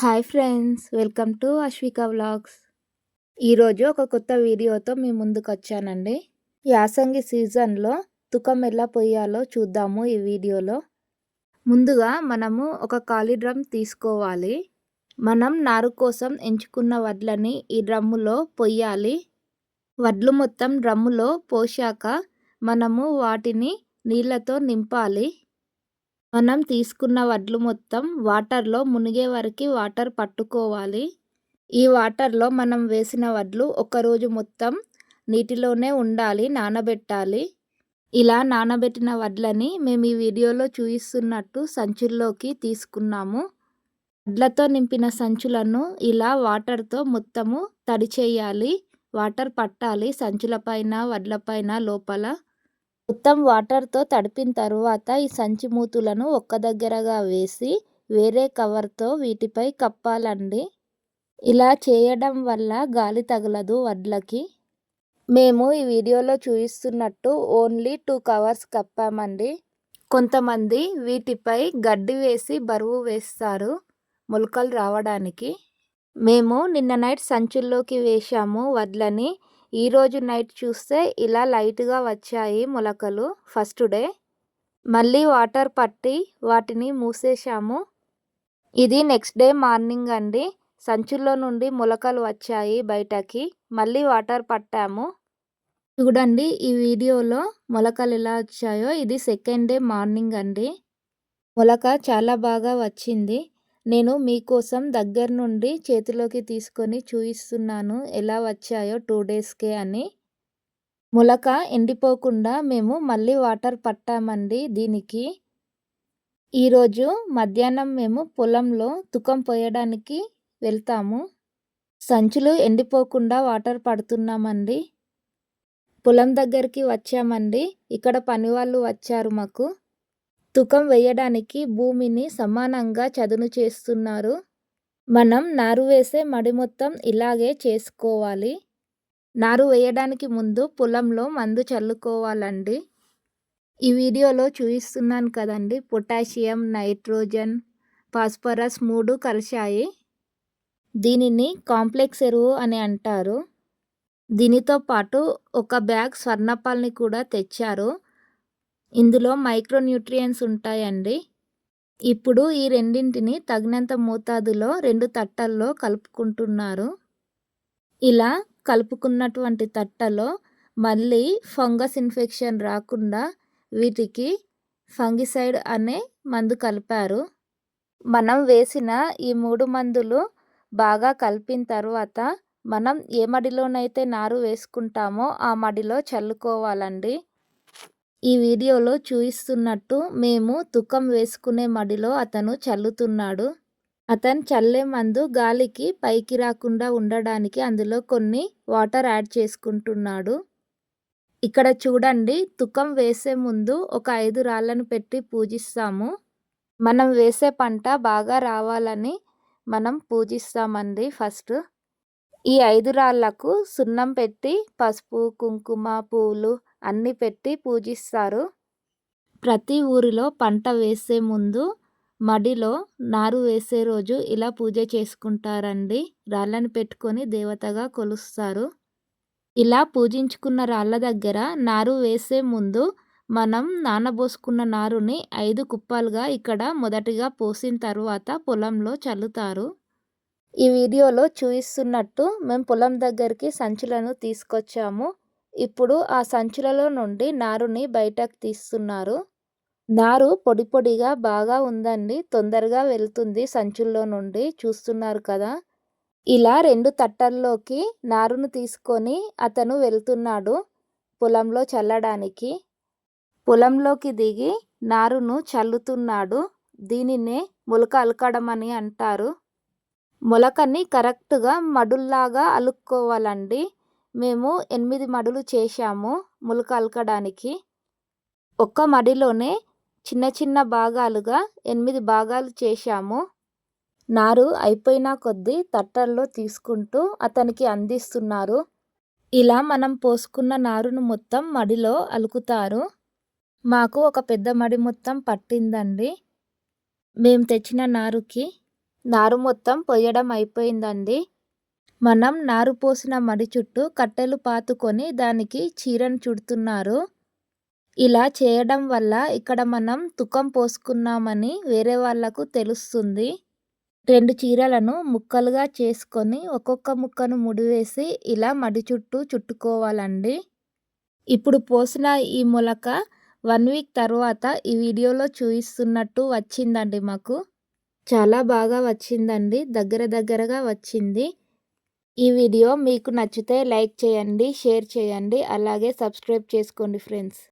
Hi friends welcome to Ashwika vlogs. ఈరోజు ఒక కొత్త వీడియోతో మీ ముందుకు వచ్చానండి యాసంగి సీజన్లో తుకం ఎలా పొయ్యాలో చూద్దాము ఈ వీడియోలో. ముందుగా మనము ఒక ఖాళీ డ్రమ్ తీసుకోవాలి. మనం నారు కోసం ఎంచుకున్న వడ్లని ఈ డ్రమ్ములో పొయ్యాలి. వడ్లు మొత్తం డ్రమ్ములో పోశాక మనము వాటిని నీళ్ళతో నింపాలి. మనం తీసుకున్న వడ్లు మొత్తం వాటర్లో మునిగే వరకు వాటర్ పట్టుకోవాలి. ఈ వాటర్లో మనం వేసిన వడ్లు ఒకరోజు మొత్తం నీటిలోనే ఉండాలి నానబెట్టాలి. ఇలా నానబెట్టిన వడ్లని మేము ఈ వీడియోలో చూపిస్తున్నట్టు సంచుల్లోకి తీసుకున్నాము. వడ్లతో నింపిన సంచులను ఇలా వాటర్తో మొత్తము తడి చేయాలి. వాటర్ పట్టాలి సంచుల పైన వడ్లపైన లోపల. మొత్తం వాటర్తో తడిపిన తరువాత ఈ సంచి మూతులను ఒక్క దగ్గరగా వేసి వేరే కవర్తో వీటిపై కప్పాలండి. ఇలా చేయడం వల్ల గాలి తగలదు వడ్లకి. మేము ఈ వీడియోలో చూపిస్తున్నట్టు ఓన్లీ టూ కవర్స్ కప్పామండి. కొంతమంది వీటిపై గడ్డి వేసి బరువు వేస్తారు మొలకలు రావడానికి. మేము నిన్న నైట్ సంచుల్లోకి వేసాము వడ్లని ఈరోజు నైట్ చూస్తే ఇలా లైట్గా వచ్చాయి మొలకలు ఫస్ట్ డే. మళ్ళీ వాటర్ పట్టి వాటిని మూసేశాము. ఇది నెక్స్ట్ డే మార్నింగ్ అండి. సంచుల్లో నుండి మొలకలు వచ్చాయి బయటకి. మళ్ళీ వాటర్ పట్టాము. చూడండి ఈ వీడియోలో మొలకలు ఎలా వచ్చాయో. ఇది సెకండ్ డే మార్నింగ్ అండి. మొలక చాలా బాగా వచ్చింది. నేను మీకోసం దగ్గర నుండి చేతిలోకి తీసుకొని చూపిస్తున్నాను ఎలా వచ్చాయో టూ డేస్కే అని. మొలక ఎండిపోకుండా మేము మళ్ళీ వాటర్ పట్టామండి దీనికి. ఈరోజు మధ్యాహ్నం మేము పొలంలో తుకం పోయడానికి వెళ్తాము. సంచులు ఎండిపోకుండా వాటర్ పడుతున్నామండి. పొలం దగ్గరికి వచ్చామండి. ఇక్కడ పని వాళ్ళు వచ్చారు మాకు. తుకం వేయడానికి భూమిని సమానంగా చదును చేస్తున్నారు. మనం నారు వేసే మడి మొత్తం ఇలాగే చేసుకోవాలి. నారు వేయడానికి ముందు పొలంలో మందు చల్లుకోవాలండి. ఈ వీడియోలో చూపిస్తున్నాను కదండి పొటాషియం నైట్రోజన్ ఫాస్ఫరస్ మూడు కలిశాయి. దీనిని కాంప్లెక్స్ ఎరువు అని అంటారు. దీనితో పాటు ఒక బ్యాగ్ స్వర్ణపాల్ని కూడా తెచ్చారు. ఇందులో మైక్రోన్యూట్రియన్స్ ఉంటాయండి. ఇప్పుడు ఈ రెండింటిని తగినంత మోతాదులో రెండు తట్టల్లో కలుపుకుంటున్నారు. ఇలా కలుపుకున్నటువంటి తట్టలో మళ్ళీ ఫంగస్ ఇన్ఫెక్షన్ రాకుండా వీటికి ఫంగిసైడ్ అనే మందు కలిపారు. మనం వేసిన ఈ మూడు మందులు బాగా కలిపిన తర్వాత మనం ఏ మడిలోనైతే నారు వేసుకుంటామో ఆ మడిలో చల్లుకోవాలండి. ఈ వీడియోలో చూపిస్తున్నట్టు మేము తుకం వేసుకునే మడిలో అతను చల్లుతున్నాడు. అతను చల్లే మందు గాలికి పైకి రాకుండా ఉండడానికి అందులో కొన్ని వాటర్ యాడ్ చేసుకుంటున్నాడు. ఇక్కడ చూడండి తుకం వేసే ముందు ఒక ఐదు రాళ్ళను పెట్టి పూజిస్తాము. మనం వేసే పంట బాగా రావాలని మనం పూజిస్తామండి ఫస్ట్. ఈ ఐదు రాళ్ళకు సున్నం పెట్టి పసుపు కుంకుమ పూలు అన్నీ పెట్టి పూజిస్తారు. ప్రతి ఊరిలో పంట వేసే ముందు మడిలో నారు వేసే రోజు ఇలా పూజ చేసుకుంటారండి. రాళ్ళని పెట్టుకొని దేవతగా కొలుస్తారు. ఇలా పూజించుకున్న రాళ్ళ దగ్గర నారు వేసే ముందు మనం నానబోసుకున్న నారుని ఐదు కుప్పలుగా ఇక్కడ మొదటిగా పోసిన తర్వాత పొలంలో చల్లుతారు. ఈ వీడియోలో చూపిస్తున్నట్టు మేము పొలం దగ్గరికి సంచులను తీసుకొచ్చాము. ఇప్పుడు ఆ సంచులలో నుండి నారుని బయటకు తీస్తున్నారు. నారు పొడి పొడిగా బాగా ఉందండి. తొందరగా వెళ్తుంది సంచుల్లో నుండి. చూస్తున్నారు కదా? ఇలా రెండు తట్టల్లోకి నారును తీసుకొని అతను వెళ్తున్నాడు పొలంలో చల్లడానికి. పొలంలోకి దిగి నారును చల్లుతున్నాడు. దీనినే మొలక అలకడం అని అంటారు. మొలకని కరెక్ట్గా మడుల్లాగా అలుక్కోవాలండి. మేము ఎనిమిది మడులు చేశాము మొలక అలకడానికి ఒక్క మడిలోనే చిన్న చిన్న భాగాలుగా ఎనిమిది భాగాలు చేశాము. నారు అయిపోయిన కొద్దీ తట్టల్లో తీసుకుంటూ అతనికి అందిస్తున్నారు. ఇలా మనం పోసుకున్న నారును మొత్తం మడిలో అలుకుతారు. మాకు ఒక పెద్ద మడి మొత్తం పట్టిందండి. మేము తెచ్చిన నారుకి నారు మొత్తం పొయ్యడం అయిపోయిందండి. మనం నారు పోసిన మడి చుట్టూ కట్టెలు పాతుకొని దానికి చీరను చుడుతున్నారు. ఇలా చేయడం వల్ల ఇక్కడ మనం తుకం పోసుకున్నామని వేరే వాళ్ళకు తెలుస్తుంది. రెండు చీరలను ముక్కలుగా చేసుకొని ఒక్కొక్క ముక్కను ముడివేసి ఇలా మడి చుట్టూ చుట్టుకోవాలండి. ఇప్పుడు పోసిన ఈ మొలక వన్ వీక్ తర్వాత ఈ వీడియోలో చూపిస్తున్నట్టు వచ్చిందండి మాకు. చాలా బాగా వచ్చిందండి దగ్గర దగ్గరగా వచ్చింది. ఈ వీడియో మీకు నచ్చితే లైక్ చేయండి షేర్ చేయండి అలాగే సబ్స్క్రైబ్ చేసుకోండి ఫ్రెండ్స్.